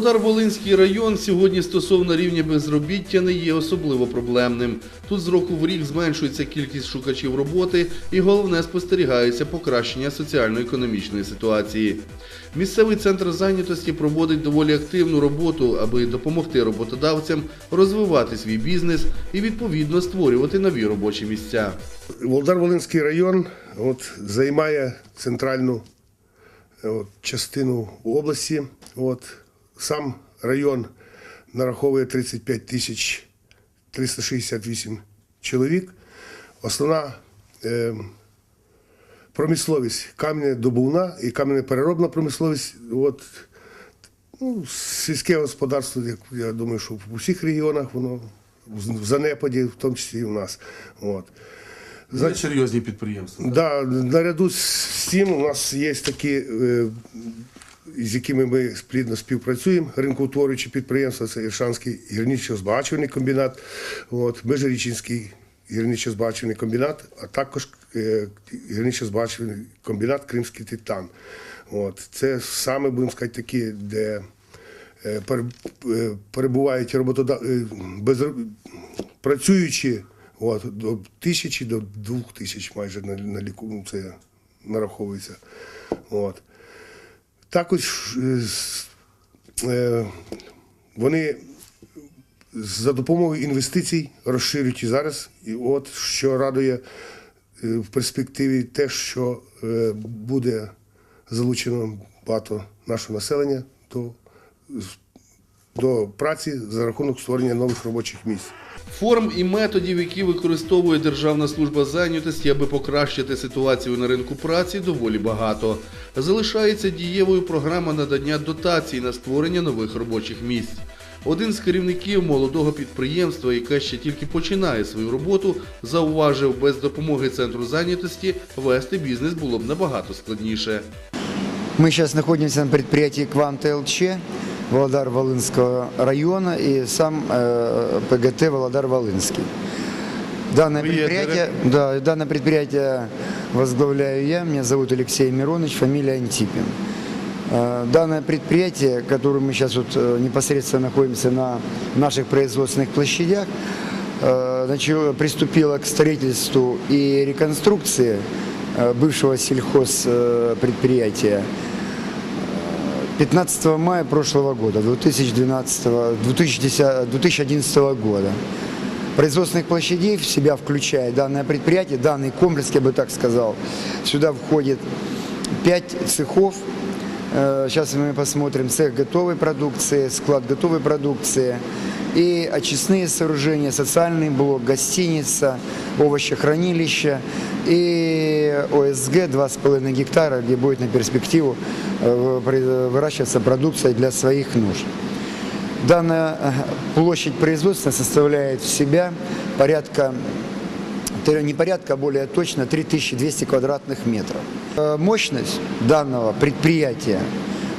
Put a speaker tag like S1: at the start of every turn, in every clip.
S1: Володар Волинський район сьогодні стосовно рівня безробіття не є особливо проблемним. Тут з року в рік зменшується кількість шукачів роботи і головне спостерігається покращення соціально-економічної ситуації. Місцевий центр зайнятості проводить доволі активну роботу, аби допомогти роботодавцям розвивати свій бізнес і відповідно створювати нові робочі місця.
S2: Володар-Волинський район от, займає центральну е, от, частину області. От, сам район нараховує 35 тисяч 368 чоловік. Основна е, промисловість кам'янедобувна і кам'янепереробна промисловість. От, ну, сільське господарство, як я думаю, що в усіх регіонах воно в занепаді, в тому числі і в нас. От.
S1: Це серйозні підприємства.
S2: Да, наряду з цим у нас є такі, е, з якими ми плідно співпрацюємо, ринкоутворюючі підприємства, це Іршанський гірничо-збагачувальний комбінат, от, Межирічинський гірничо-збагачувальний комбінат, а також е, гірничо-збагачувальний комбінат Кримський Титан. От, це саме, будемо сказати, такі, де е, е, перебувають роботода... е, безроб... працюючі от, до тисячі до двох тисяч майже на, на ліку це нараховується. От. Також е, е, вони за допомогою інвестицій розширюють і зараз. І от що радує е, в перспективі те, що буде залучено багато нашого населення до, до праці за рахунок створення нових робочих місць.
S1: Форм і методів, які використовує Державна служба зайнятості, аби покращити ситуацію на ринку праці, доволі багато. Залишається дієвою програма надання дотацій на створення нових робочих місць. Один з керівників молодого підприємства, яке ще тільки починає свою роботу, зауважив, без допомоги центру зайнятості вести бізнес було б набагато складніше.
S3: Мы сейчас находимся на предприятии «Квант ЛЧ» Володар-Волынского района и сам э, ПГТ Володар-Волынский. Данное
S1: Вы
S3: предприятие, да, данное предприятие возглавляю я, меня зовут Алексей Миронович, фамилия Антипин. Э, Данное предприятие, которое мы сейчас вот э, непосредственно находимся на наших производственных площадях, начало, приступило к строительству и реконструкции бывшего сельхозпредприятия 15 мая прошлого года, 2012, 2010, 2011 года. Производственных площадей в себя включает данное предприятие, данный комплекс, я бы так сказал. Сюда входит 5 цехов. Э, Сейчас мы посмотрим цех готовой продукции, склад готовой продукции и очистные сооружения, социальный блок, гостиница, овощехранилище и ОСГ 2,5 гектара, где будет на перспективу э, выращиваться продукция для своих нужд. Данная э, площадь производства составляет в себя порядка, не порядка, а более точно 3200 квадратных метров. Э, Мощность данного предприятия,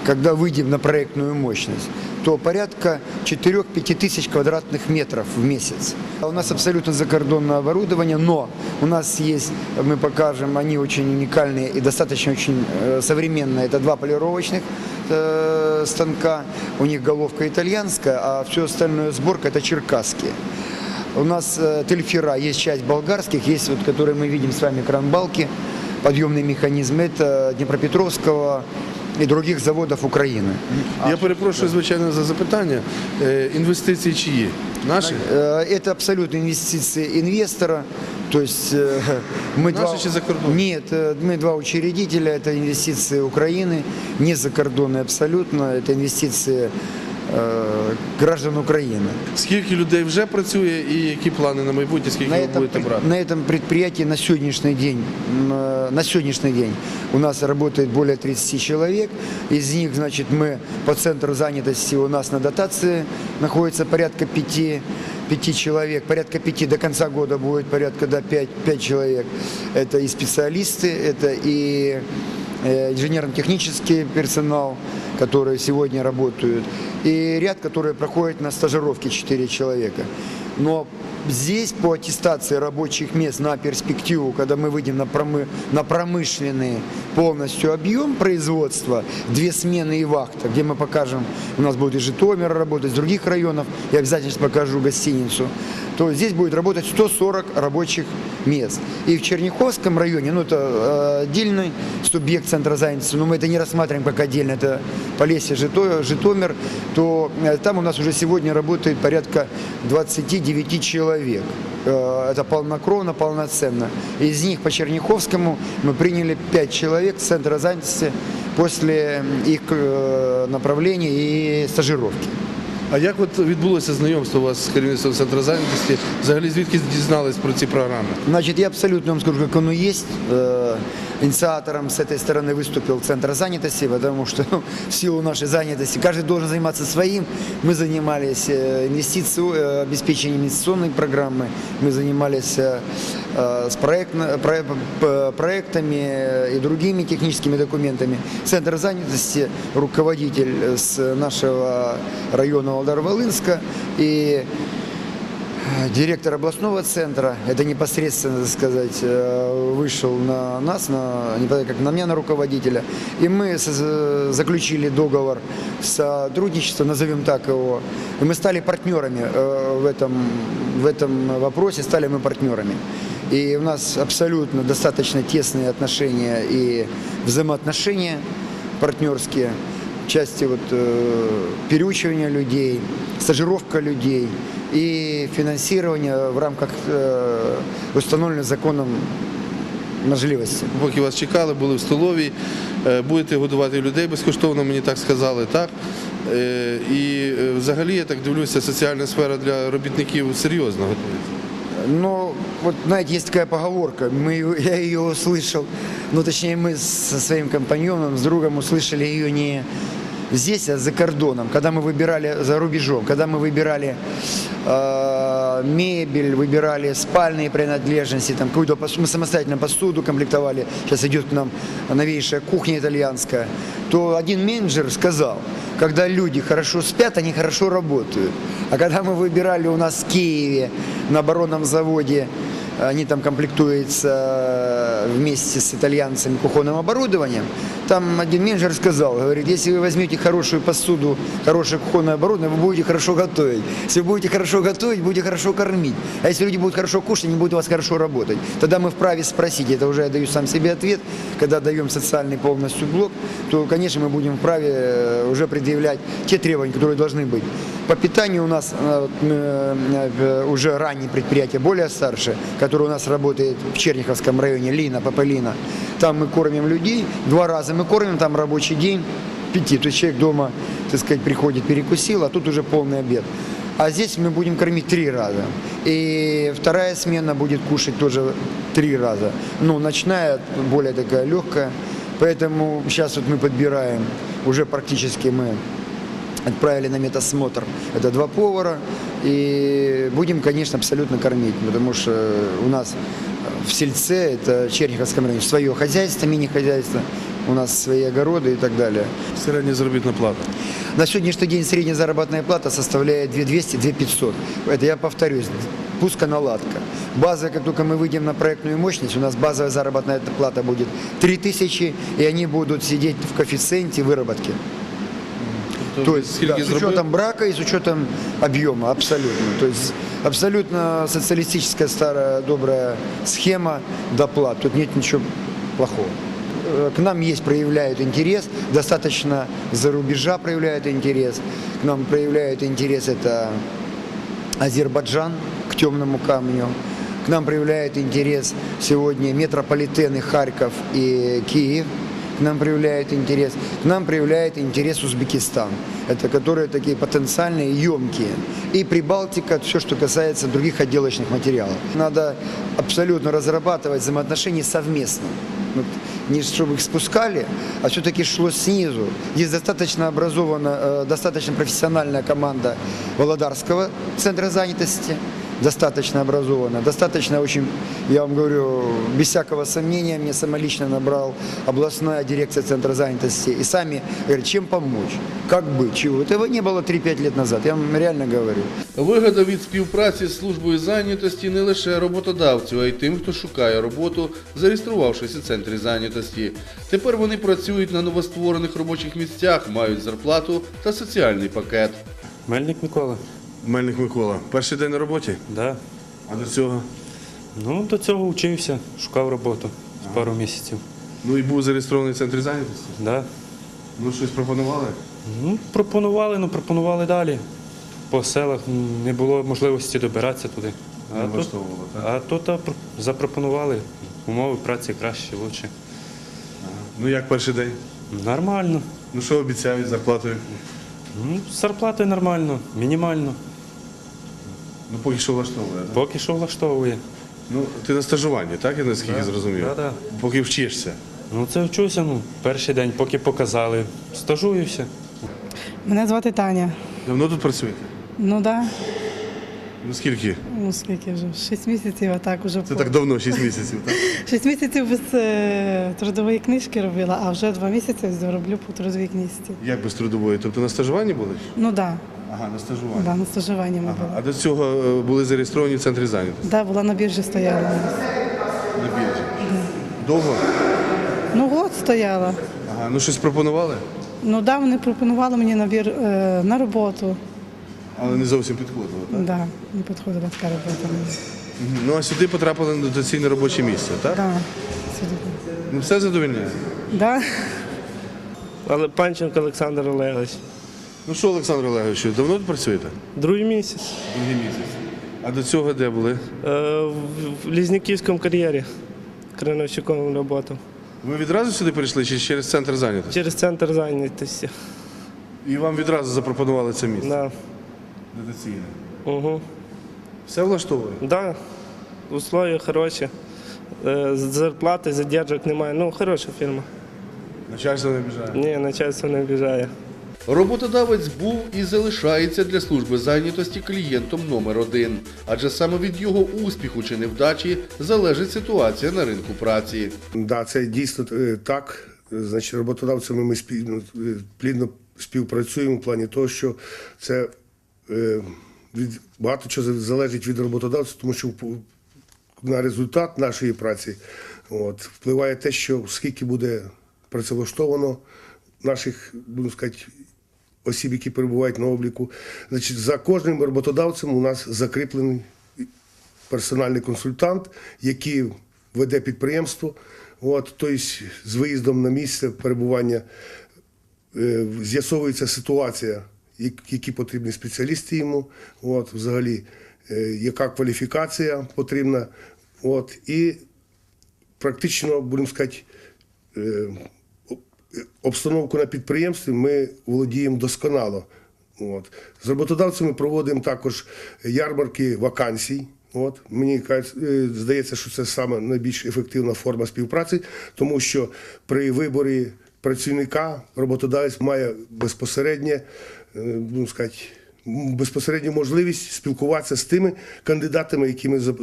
S3: когда выйдем на проектную мощность, то порядка 4-5 тысяч квадратных метров в месяц. А У нас абсолютно закордонное оборудование, но у нас есть, мы покажем, они очень уникальные и достаточно очень э, современные. Это два полировочных э, станка, у них головка итальянская, а все остальное сборка это черкасские. У нас э, тельфера, есть часть болгарских, есть вот, которые мы видим с вами, кранбалки, подъемный механизм, это Днепропетровского и других заводов Украины.
S4: Я перепрошую, звичайно, за запитання. Е, Інвестиції чиї? Наші?
S3: Э, Это абсолютно инвестиции инвестора. То есть э, мы
S4: Наши чи закордонные?
S3: Нет, э, мы два учредителя. Это инвестиции Украины, не закордонные абсолютно. Это инвестиции э, граждан Украины.
S4: Скільки людей вже працює і які плани на майбутнє, скільки
S3: На
S4: ви
S3: этом,
S4: будете
S3: пред-
S4: брати?
S3: на этом предприятии на сегодняшний день, м, э, на сегодняшний день у нас работает более 30 человек. Из них, значит, мы по центру занятости у нас на дотации находится порядка 5, 5 человек, порядка 5 до конца года будет порядка до 5, 5 человек. Это и специалисты, это и э, инженерно-технический персонал, которые сегодня работают, и ряд, которые проходят на стажировке 4 человека. Но здесь по аттестации рабочих мест на перспективу, когда мы выйдем на, промы- на промышленный полностью объем производства, две смены и вахта, где мы покажем, у нас будет и Житомир работать, из других районов, я обязательно покажу гостиницу, то здесь будет работать 140 рабочих мест. И в Черняховском районе, ну это э, отдельный субъект центра занятости, но мы это не рассматриваем как отдельно, это Полесье, Жито- Житомир, то э, там у нас уже сегодня работает порядка 29 человек. Э, Это полнокровно, полноценно. Из них по Черняховскому мы приняли 5 человек с центра занятости после их э, направления и стажировки.
S4: А як от відбулося знайомство у вас з керівництвом центру зайнятості? Взагалі звідки дізнались про ці програми?
S3: Значит, я абсолютно вам скажу, как оно есть. Э, Инициатором с этой стороны выступил Центр занятости, потому что ну, в силу нашей занятости каждый должен заниматься своим. Мы занимались э, инвестицию, э, обеспечением инвестиционной программы, мы занимались э, э, с про- п- проектами и другими техническими документами. Центр занятости, руководитель э, с нашего района Алдар-Волынска и Директор областного центра, это непосредственно, так сказать, э, вышел на нас, на, не как на меня, на руководителя, и мы заключили договор сотрудничества, назовем так его, и мы стали партнерами э, в этом, в этом вопросе, стали мы партнерами. И у нас абсолютно достаточно тесные отношения и взаимоотношения партнерские в части вот, э, переучивания людей, стажировка людей и финансирование в рамках э, установленных законом можливості.
S4: Поки вас чекали, були в столовій, е, будете годувати людей безкоштовно, мені так сказали, так? Е, І е, взагалі, я так дивлюся, соціальна сфера для робітників серйозно готується.
S3: Но вот знаете, есть такая поговорка, мы, её- я ее услышал, ну точнее мы со своим компаньоном, с другом услышали ее не здесь, а за кордоном, когда мы выбирали за рубежом, когда мы выбирали э, мебель, выбирали спальные принадлежности, там какую-то мы самостоятельно посуду комплектовали, сейчас идет к нам новейшая кухня итальянская, то один менеджер сказал, когда люди хорошо спят, они хорошо работают. А когда мы выбирали у нас в Киеве на оборонном заводе, они там комплектуются вместе с итальянцами кухонным оборудованием, там один менеджер сказал, говорит, если вы возьмете хорошую посуду, хорошее кухонное оборудование, вы будете хорошо готовить. Если вы будете хорошо готовить, будете хорошо кормить. А если люди будут хорошо кушать, они будут у вас хорошо работать. Тогда мы вправе спросить, это уже я даю сам себе ответ, когда даем социальный полностью блок, то, конечно, мы будем вправе э, уже предъявлять те требования, которые должны быть. По питанию у нас э, э, уже ранние предприятия, более старшие, которые у нас работает в Черняховском районе, Лина, Папалина. Там мы кормим людей, два раза мы кормим, там рабочий день, пяти. То есть человек дома, так сказать, приходит, перекусил, а тут уже полный обед. А здесь мы будем кормить три раза. И вторая смена будет кушать тоже три раза. Ну, ночная, более такая легкая. Поэтому сейчас вот мы подбираем, уже практически мы отправили на медосмотр. Это два повара. И будем, конечно, абсолютно кормить, потому что у нас в сельце, это Черниховском районе, свое хозяйство, мини-хозяйство, у нас свои огороды и так далее.
S4: Середня заробітна плата.
S3: На сегодняшний день средняя заработная плата составляет 2200-2500. Это я повторюсь, пусконаладка. База, как только мы выйдем на проектную мощность, у нас базовая заработная плата будет 3000, и они будут сидеть в коэффициенте выработки. То есть
S4: скільки
S3: да, с
S4: зробив?
S3: учетом брака и с учетом объема, абсолютно. То есть абсолютно социалистическая старая добрая схема доплат. Тут нет ничего плохого. Э, К нам есть, проявляют интерес, достаточно за рубежа проявляют интерес. К нам проявляют интерес это Азербайджан к темному камню. К нам проявляет интерес сегодня метрополитены Харьков и Киев. Нам проявляет интерес. К нам проявляет интерес Узбекистан. Это которые такие потенциальные, емкие. И Прибалтика, все, что касается других отделочных материалов. Надо абсолютно разрабатывать взаимоотношения совместно. Вот не чтобы их спускали, а все-таки шло снизу. Есть достаточно образованная, э, достаточно профессиональная команда Володарского центра занятости. достаточно образованная, достаточно очень, я вам говорю, без всякого сомнения, мне самолично набрал областная дирекция Центра занятости и сами говорят, чем помочь, как быть, чего. Этого не было 3-5 лет назад, я вам реально говорю.
S1: Вигода від співпраці з службою зайнятості не лише роботодавцю, а й тим, хто шукає роботу, зареєструвавшись у центрі зайнятості. Тепер вони працюють на новостворених робочих місцях, мають зарплату та соціальний пакет.
S5: Мельник Микола.
S4: Мельник Микола. Перший день на роботі?
S5: Да.
S4: А до цього?
S5: Ну, до цього вчився, шукав роботу з пару місяців.
S4: Ну і був зареєстрований в центрі зайнятості.
S5: Да.
S4: Ну щось пропонували?
S5: Ну, пропонували, ну пропонували далі. По селах не було можливості добиратися туди.
S4: Не
S5: А тут,
S4: так?
S5: а тут а, запропонували умови праці краще, краще.
S4: Ну як перший день?
S5: Нормально.
S4: Ну що обіцяють зарплатою?
S5: Ну, з зарплатою нормально, мінімально.
S4: Ну поки що влаштовує, так?
S5: Поки що влаштовує.
S4: Ну, ти на стажуванні, так, я наскільки зрозумів?
S5: Да, да.
S4: Поки вчишся.
S5: Ну це вчуся, ну, перший день, поки показали. Стажуюся.
S6: Мене звати Таня.
S4: Давно тут працюєте?
S6: Ну да,
S4: Ну скільки?
S6: ну скільки вже? Шість місяців, а так уже
S4: Це
S6: по-
S4: так давно, 6 місяців, так?
S6: шість місяців без е, трудової книжки робила, а вже два місяці роблю по трудовій книжці.
S4: Як без трудової? Тобто на стажуванні були?
S6: Ну да,
S4: Ага, на стажуванні.
S6: да, на стажуванні ми
S4: Ага.
S6: були.
S4: А до цього е, були зареєстровані в центрі зайнятості?
S6: Да, була на біржі стояла.
S4: На біржі. Довго?
S6: Ну год стояла.
S4: Ага, ну щось пропонували,
S6: Ну да, вони пропонували мені набір е, на роботу.
S4: але не зовсім підходило, так?
S6: Да, не підходила така робота мені.
S4: Мгм. Ну а сюди потрапили на дотаційне робоче місце, так?
S6: Да, сюди.
S4: Ну все задовільняє.
S6: Да.
S7: Але Панченко Олександр Олегович.
S4: Ну що, Олександр Олегович, давно тут працюєте?
S7: Другий місяць.
S4: Другий місяць. А до цього де були?
S7: Е, в, Лізняківському кар'єрі. Крановщиком роботу.
S4: Ви відразу сюди прийшли чи через центр зайнятості?
S7: Через центр зайнятості.
S4: І вам відразу запропонували це місце?
S7: Да.
S4: Дотаційне.
S7: Угу.
S4: Все влаштовує?
S7: Да. Условия хороші. Е, зарплати, задержок немає. Ну, хороша фірма.
S4: Начальство не обіжає.
S7: Ні, начальство не обіжає.
S1: Роботодавець був і залишається для служби зайнятості клієнтом номер один, адже саме від його успіху чи невдачі залежить ситуація на ринку праці.
S2: Да, це дійсно е, так. Значить, роботодавцями ми спільно, е, плідно співпрацюємо в плані того, що це е, від, багато чого залежить від роботодавця, тому що на результат нашої праці от, впливає те, що скільки буде працевлаштовано наших, будемо сказати, осіб, які перебувають на обліку. Значить, за кожним роботодавцем у нас закріплений персональний консультант, який веде підприємство. От, тобто з виїздом на місце перебування е, з'ясовується ситуація, як- які потрібні спеціалісти йому, от, взагалі, е, яка кваліфікація потрібна. От, і практично, будемо сказати, е, обстановку на підприємстві ми володіємо досконало. От. З роботодавцями проводимо також ярмарки вакансій. От. Мені е, здається, що це саме найбільш ефективна форма співпраці, тому що при виборі працівника роботодавець має безпосереднє, е, будемо сказати, безпосередню можливість спілкуватися з тими кандидатами, якими за-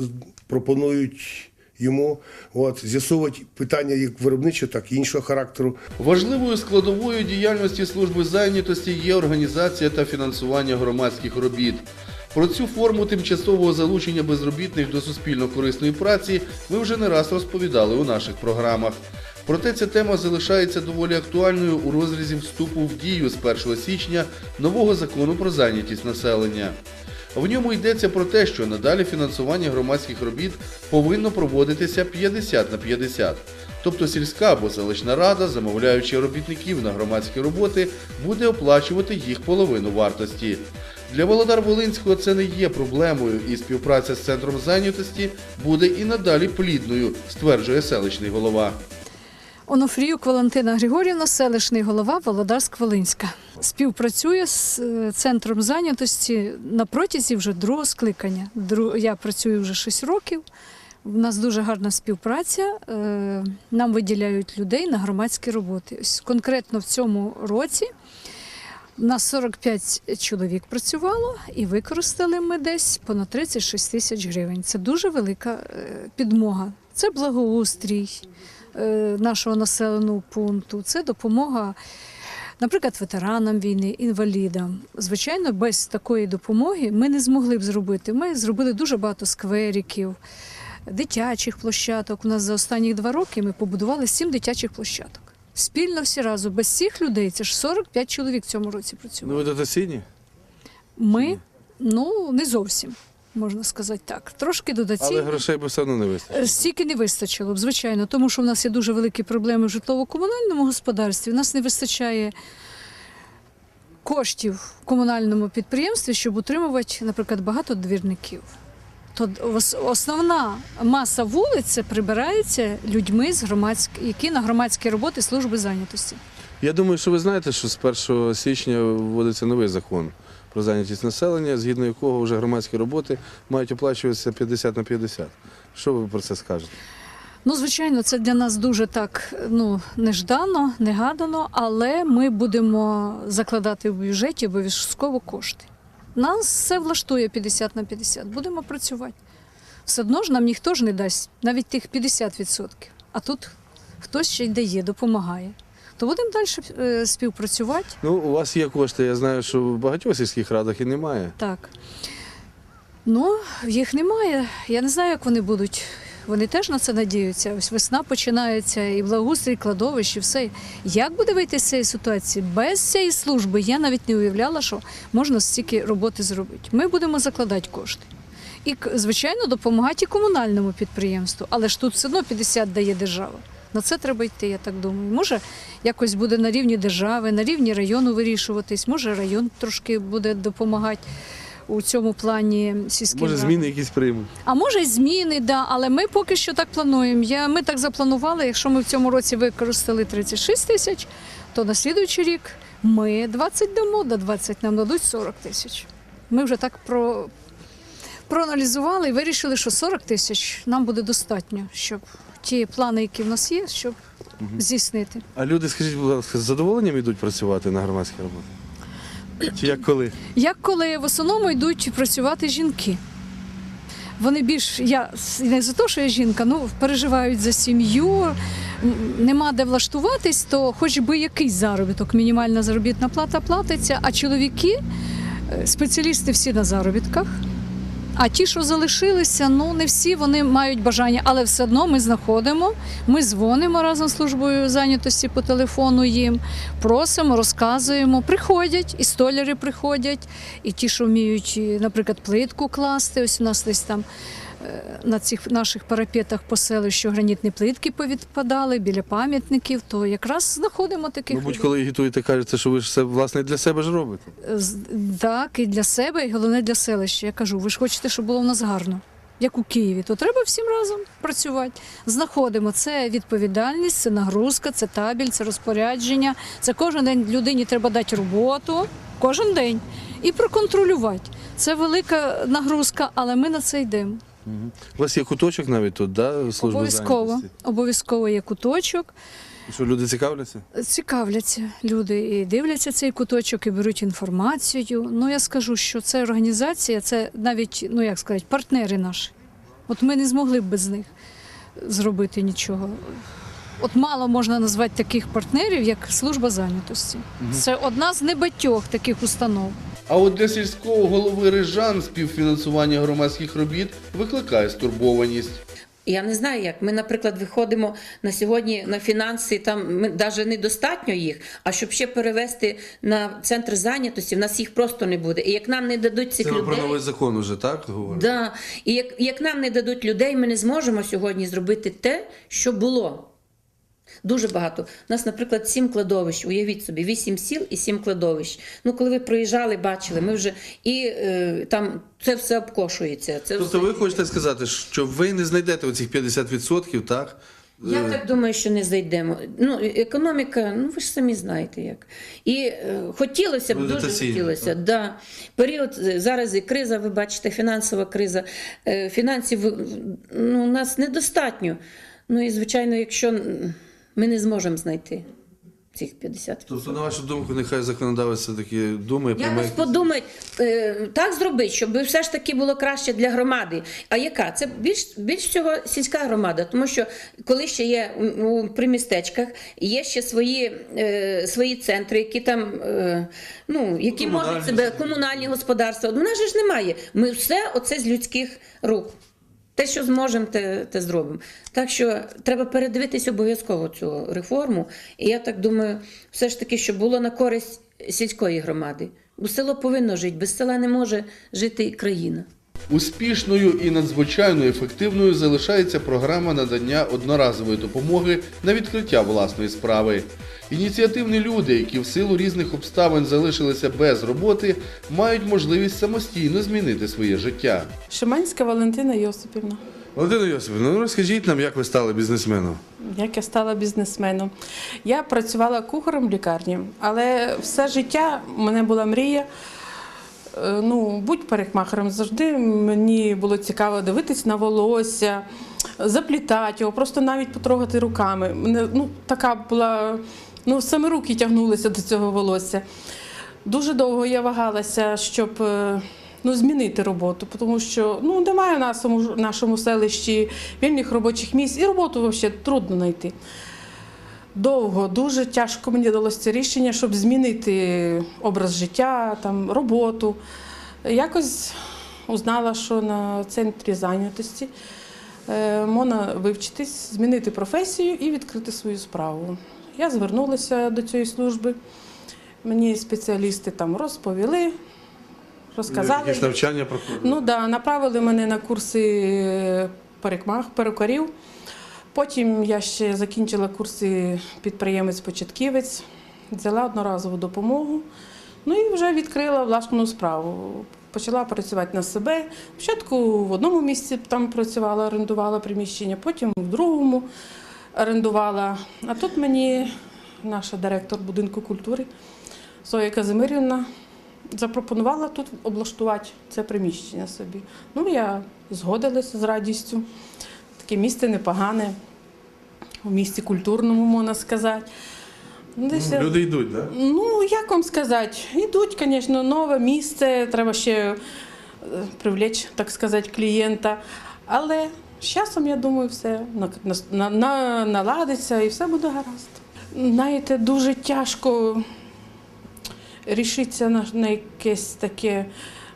S2: пропонують йому от, з'ясовувати питання як виробничого, так і іншого характеру.
S1: Важливою складовою діяльності служби зайнятості є організація та фінансування громадських робіт. Про цю форму тимчасового залучення безробітних до суспільно-корисної праці ми вже не раз розповідали у наших програмах. Проте ця тема залишається доволі актуальною у розрізі вступу в дію з 1 січня нового закону про зайнятість населення. В ньому йдеться про те, що надалі фінансування громадських робіт повинно проводитися 50 на 50. Тобто сільська або селищна рада, замовляючи робітників на громадські роботи, буде оплачувати їх половину вартості. Для Володар Волинського це не є проблемою, і співпраця з центром зайнятості буде і надалі плідною, стверджує селищний голова.
S8: Онофріюк Валентина Григорівна, селищний голова Володарськ-Волинська. Співпрацює з е, центром зайнятості на протязі вже другого скликання. Я працюю вже 6 років. У нас дуже гарна співпраця. Е, Нам виділяють людей на громадські роботи. Конкретно в цьому році На 45 чоловік працювало і використали ми десь понад 36 тисяч гривень. Це дуже велика е, підмога. Це благоустрій нашого населеного пункту, це допомога, наприклад, ветеранам війни, інвалідам. Звичайно, без такої допомоги ми не змогли б зробити. Ми зробили дуже багато сквериків, дитячих площадок. У нас за останні два роки ми побудували сім дитячих площадок. Спільно всі разом, без всіх людей, це ж 45 чоловік в цьому році
S4: Ну
S8: працювали.
S4: ви дотаційні?
S8: Ми, ну, не зовсім, можна сказати так. Трошки
S4: Але грошей би все одно не вистачило.
S8: Е, Стільки не вистачило б, звичайно, тому що в нас є дуже великі проблеми в житлово-комунальному господарстві. У нас не вистачає коштів в комунальному підприємстві, щоб утримувати, наприклад, багато двірників. То основна маса вулиць прибирається людьми, з громадськ... які на громадські роботи служби зайнятості.
S4: Я думаю, що ви знаєте, що з 1 січня вводиться новий закон про зайнятість населення, згідно якого вже громадські роботи мають оплачуватися 50 на 50. Що ви про це скажете?
S8: Ну, звичайно, це для нас дуже так ну, неждано, негадано, але ми будемо закладати в бюджеті обов'язково кошти. Нас все влаштує 50 на 50. Будемо працювати. Все одно ж нам ніхто ж не дасть навіть тих 50%. А тут хтось ще й дає, допомагає. То будемо далі е, співпрацювати.
S4: Ну, у вас є кошти, я знаю, що в багатьох сільських радах і немає.
S8: Так. Ну, їх немає. Я не знаю, як вони будуть. Вони теж на це надіються. Ось весна починається, і благоустрій, і кладовищ, і все. Як буде вийти з цієї ситуації? Без цієї служби я навіть не уявляла, що можна стільки роботи зробити. Ми будемо закладати кошти. І, звичайно, допомагати і комунальному підприємству. Але ж тут все одно 50 дає держава. На це треба йти, я так думаю. Може, якось буде на рівні держави, на рівні району вирішуватись, може район трошки буде допомагати у цьому плані сільським.
S4: Може, зміни якісь приймуть.
S8: А може й зміни, да, але ми поки що так плануємо. Я, ми так запланували, якщо ми в цьому році використали 36 тисяч, то на слідуючий рік ми 20 дамо, до 20 нам дадуть 40 тисяч. Ми вже так про, проаналізували і вирішили, що 40 тисяч нам буде достатньо, щоб ті плани, які в нас є, щоб здійснити.
S4: А люди, скажіть, будь ласка, з задоволенням йдуть працювати на громадській роботі? Чи як коли?
S8: Як коли в основному йдуть працювати жінки. Вони більш я не за те, що я жінка, ну переживають за сім'ю, нема де влаштуватись, то хоч би якийсь заробіток, мінімальна заробітна плата платиться. А чоловіки, е, спеціалісти всі на заробітках. А ті, що залишилися, ну не всі вони мають бажання, але все одно ми знаходимо. Ми дзвонимо разом з службою зайнятості по телефону їм, просимо, розказуємо. Приходять, і столяри приходять, і ті, що вміють, наприклад, плитку класти. Ось у нас десь там на цих наших парапетах по селищу гранітні плитки повідпадали біля пам'ятників, то якраз знаходимо таких.
S4: Мабуть, коли агітуєте, кажете, що ви ж все власне для себе ж робите.
S8: Так, і для себе, і головне для селища. Я кажу, ви ж хочете, щоб було в нас гарно, як у Києві, то треба всім разом працювати. Знаходимо це відповідальність, це нагрузка, це табель, це розпорядження. Це кожен день людині треба дати роботу, кожен день і проконтролювати. Це велика нагрузка, але ми на це йдемо.
S4: У вас є куточок навіть тут, да? служби
S8: Обов'язково.
S4: зайнятості?
S8: Обов'язково є куточок.
S4: Що люди цікавляться?
S8: Цікавляться люди і дивляться цей куточок, і беруть інформацію. Ну я скажу, що це організація, це навіть, ну як сказати, партнери наші. От ми не змогли б без них зробити нічого. От мало можна назвати таких партнерів, як служба зайнятості. Це одна з небатьох таких установ.
S1: А от для сільського голови Рижан співфінансування громадських робіт викликає стурбованість.
S9: Я не знаю як. Ми, наприклад, виходимо на сьогодні на фінанси, там ми навіть недостатньо їх, а щоб ще перевести на центр зайнятості, в нас їх просто не буде. І як нам не дадуть цих
S4: Це ви про
S9: людей.
S4: новий закон уже, так? говорите?
S9: Да. І як, як нам не дадуть людей, ми не зможемо сьогодні зробити те, що було. Дуже багато. У нас, наприклад, сім кладовищ. Уявіть собі, вісім сіл і сім кладовищ. Ну, коли ви проїжджали, бачили, ми вже і е, там це все обкошується. Це
S4: Тобто
S9: все...
S4: ви хочете сказати, що ви не знайдете оцих 50%, так?
S9: Я
S4: Е,
S9: так думаю, що не зайдемо. Ну, економіка, ну ви ж самі знаєте як. І е, хотілося б, дуже хотілося. Да. Період е, зараз і криза, ви бачите, фінансова криза. Е, фінансів ну, у нас недостатньо. Ну і звичайно, якщо ми не зможемо знайти цих 50%.
S4: Тобто, на вашу думку, нехай законодавець все-таки думає,
S9: Якось
S4: приймає.
S9: подумать, е, так зробити, щоб все ж таки було краще для громади. А яка? Це більш, більш всього сільська громада, тому що коли ще є у, у примістечках, є ще свої, е, свої центри, які там, е, ну, які
S4: Комунальні
S9: можуть себе, комунальні господарства. У нас же ж немає. Ми все оце з людських рук. Те, що зможемо, те, те зробимо. Так що треба передивитись обов'язково цю реформу. І я так думаю, все ж таки, щоб було на користь сільської громади. Бо село повинно жити, без села не може жити країна.
S1: Успішною і надзвичайно ефективною залишається програма надання одноразової допомоги на відкриття власної справи. Ініціативні люди, які в силу різних обставин залишилися без роботи, мають можливість самостійно змінити своє життя.
S10: Шиманська Валентина Йосипівна.
S4: Валентина Йосипівна, ну розкажіть нам, як ви стали бізнесменом.
S10: Як я стала бізнесменом. Я працювала кухарем в лікарні, але все життя в мене була мрія. Е, Ну, будь парикмахером завжди мені було цікаво дивитись на волосся, заплітати його, просто навіть потрогати руками. Мене, ну, така була, ну, саме руки тягнулися до цього волосся. Дуже довго я вагалася, щоб е, ну, змінити роботу, тому що ну, немає в нашому, нашому селищі вільних робочих місць і роботу взагалі трудно знайти. Довго, дуже тяжко мені далося це рішення, щоб змінити образ життя, там, роботу. Якось узнала, що на центрі зайнятості е, можна вивчитись, змінити професію і відкрити свою справу. Я звернулася до цієї служби. Мені спеціалісти там розповіли, розказали.
S4: Якісь навчання проходили?
S10: Ну да, направили мене на курси парикмах, перукарів. Потім я ще закінчила курси підприємець-початківець, взяла одноразову допомогу. Ну і вже відкрила власну справу. Почала працювати на себе. Спочатку в одному місці там працювала, орендувала приміщення, потім в другому орендувала. А тут мені наша директор будинку культури Зоя Казимирівна запропонувала тут облаштувати це приміщення собі. Ну, я згодилася з радістю. Таке місце непогане, у місті культурному, можна сказати. Ну, десь я-
S4: Люди йдуть, так? Да?
S10: Ну, як вам сказати, йдуть, звісно, нове місце, треба ще е, привлечь, так сказати, клієнта. Але з часом, я думаю, все на, на, на, наладиться і все буде гаразд. Знаєте, дуже тяжко рішитися на, на якесь таке.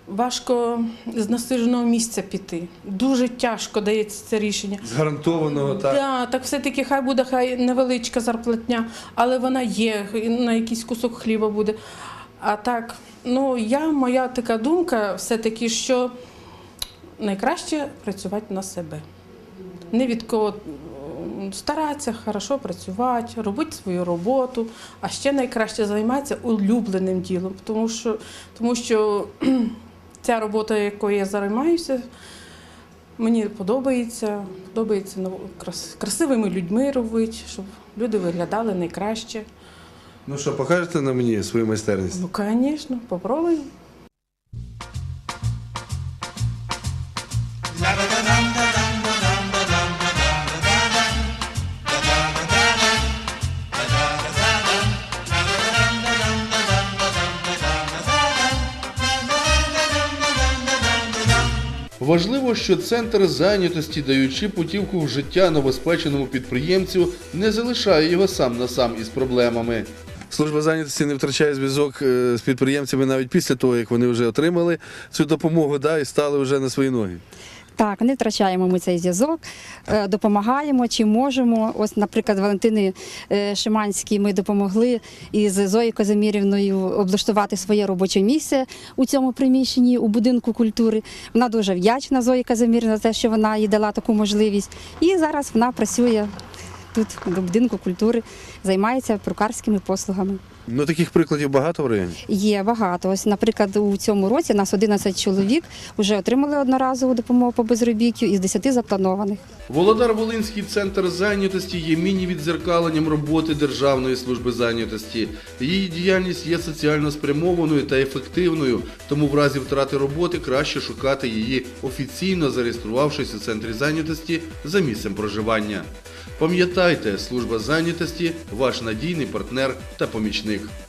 S10: Важко з насиженого місця піти. Дуже тяжко дається це рішення.
S4: З гарантованого, так.
S10: Да, так все-таки хай буде хай невеличка зарплатня, але вона є, на якийсь кусок хліба буде. А так, ну я, моя така думка все-таки, що найкраще працювати на себе. Не від кого старатися хорошо працювати, робити свою роботу, а ще найкраще займатися улюбленим ділом, тому що, тому що ця робота, якою я займаюся, Мені подобається, подобається ну, крас- красивими людьми робити, щоб люди виглядали найкраще.
S4: Ну що, покажете на мені свою майстерність?
S10: Ну, звісно, попробуємо.
S1: Важливо, що центр зайнятості, даючи путівку в життя новоспеченому підприємцю, не залишає його сам на сам із проблемами.
S4: Служба зайнятості не втрачає зв'язок е, з підприємцями навіть після того, як вони вже отримали цю допомогу да, і стали вже на свої ноги.
S11: Так, не втрачаємо ми цей зв'язок, е, допомагаємо чи можемо. Ось, наприклад, Валентини е, Шиманській ми допомогли із Зоєю Казимірівною облаштувати своє робоче місце у цьому приміщенні у будинку культури. Вона дуже вдячна Зої Казимірівні за те, що вона їй дала таку можливість. І зараз вона працює тут, до будинку культури, займається прукарськими послугами.
S4: Ну таких прикладів багато в районі.
S11: Є багато. Ось, наприклад, у цьому році нас 11 чоловік вже отримали одноразову допомогу по безробіттю із 10 запланованих.
S1: Володар Волинський центр зайнятості є міні-відзеркаленням роботи Державної служби зайнятості. Її діяльність є соціально спрямованою та ефективною, тому в разі втрати роботи краще шукати її офіційно зареєструвавшись у центрі зайнятості за місцем проживання. Пам'ятайте, служба зайнятості ваш надійний партнер та помічник них.